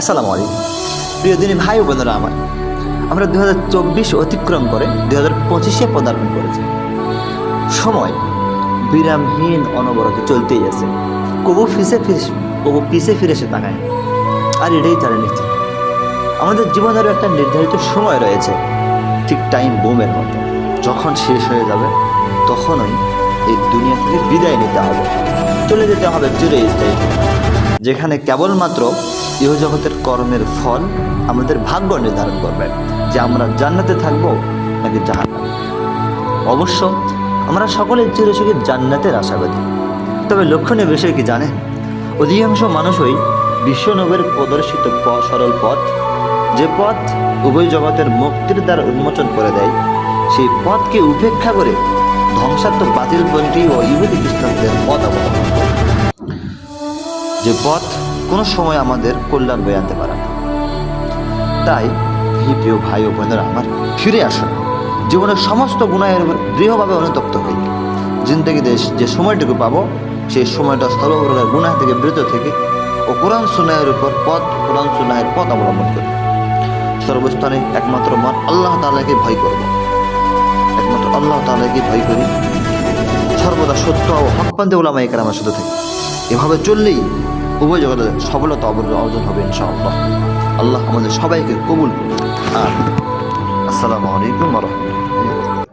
আসসালামু আলাইকুম। প্রিয় দিনী ভাই বোনেরা আমার, আমরা দু হাজার চব্বিশ অতিক্রম করে দু হাজার পঁচিশে পদার্পণ করেছি। সময় বিরামহীন অনবরত চলতেই আছে। কবু ফিসে ফিস কবু পিছে ফিরে সে তাকায়। আর এটাই তারা নিচ্ছে আমাদের জীবনেরও একটা নির্ধারিত সময় রয়েছে, ঠিক টাইম বোমের মতো। যখন শেষ হয়ে যাবে, তখনই এই দুনিয়া থেকে বিদায় নিতে হবে। চলে যেতে হবে স্থায়ী। যেখানে কেবলমাত্র ইহজগতের কর্মের ফল আমাদের ভাগ্য নির্ধারণ করবে, যে আমরা জান্নাতে থাকব নাকি জাহান্নামে। অবশ্য আমরা সকলে চিরসুখী জান্নাতের আশাবাদী। তবে লক্ষণীয় বিষয় কি জানেন? অধিকাংশ মানুষই বিশ্বনবের প্রদর্শিত সরল পথ, যে পথ উভয় জগতের মুক্তির দ্বার উন্মোচন করে দেয়, সেই পথকে উপেক্ষা করে ধ্বংসাত্মক বাতিলপন্থী ও ইহুদি খ্রিস্টানদের পথ অবলম্বন যে পথ কোনো সময় আমাদের কল্যাণ বয়ে আনতে পারে না। তাই প্রিয় ভাই ও বোনেরা, আমার ফিরে আসুন। জীবনের সমস্ত গুণায়ের দৃঢ়ভাবে অনুতপ্ত হই। জিন্দগি দেশ যে সময়টুকু পাবো, সেই সময়টা সর্বপ্রকার গুণা থেকে বিরত থেকে ও কোরআন সুনায়ের উপর পথ, কোরআন সুনায়ের পথ অবলম্বন করি। সর্বস্থানে একমাত্র মন আল্লাহ তাআলাকে ভয় করব। একমাত্র আল্লাহ তাআলাকে ভয় করি। সর্বদা সত্য ও হকপন্থী ওলামা এখানে আমার সাথে থাকি। এভাবে চললেই উভয় জগতে সফলতা অর্জন হবে ইনশাআল্লাহ। আল্লাহ আমাদের সবাইকে কবুল আর আসসালামু আলাইকুম রহমতুল্লাহ।